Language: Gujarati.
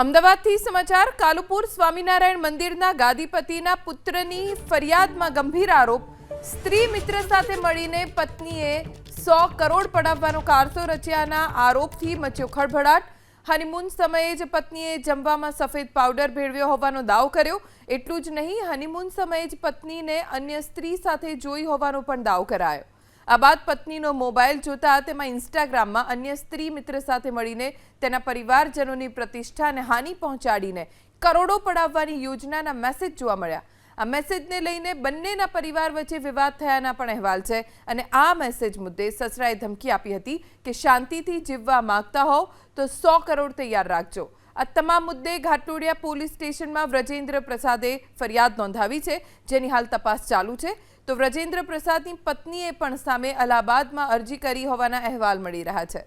અમદાવાદથી સમાચાર, કાલુપુર સ્વામિનારાયણ મંદિરના ગાદીપતિના પુત્રની ફરિયાદમાં ગંભીર આરોપ. સ્ત્રી મિત્ર સાથે મળીને પત્નીએ સો કરોડ પડાવવાનો કારસો રચ્યાના આરોપથી મચ્યો ખળભળાટ. હનીમૂન સમયે જ પત્નીએ જમવામાં સફેદ પાવડર ભેળવ્યો હોવાનો દાવ કર્યો. એટલું જ નહીં, હનીમૂન સમયે જ પત્નીને અન્ય સ્ત્રી સાથે જોઈ હોવાનો પણ દાવ કરાયો. આ બાદ પત્નીનો મોબાઈલ જોતા તેમાં ઇન્સ્ટાગ્રામમાં અન્ય સ્ત્રી મિત્ર સાથે મળીને તેના પરિવારજનોની પ્રતિષ્ઠાને હાનિ પહોંચાડીને કરોડો પડાવવાની યોજનાના મેસેજ જોવા મળ્યા. આ મેસેજને લઈને બંનેના પરિવાર વચ્ચે વિવાદ થયાના પણ અહેવાલ છે અને આ મેસેજ મુદ્દે સસરાએ ધમકી આપી હતી કે શાંતિથી જીવવા માંગતા હોવ તો સો કરોડ તૈયાર રાખજો. આ તમામ મુદ્દે ઘાટલોડિયા પોલીસ સ્ટેશનમાં વ્રજેન્દ્ર પ્રસાદે ફરિયાદ નોંધાવી છે, જેની હાલ તપાસ ચાલુ છે. તો વ્રજેન્દ્ર પ્રસાદની પત્નીએ પણ સામે અલ્હાબાદમાં અરજી કરી હોવાના અહેવાલ મળી રહ્યા છે.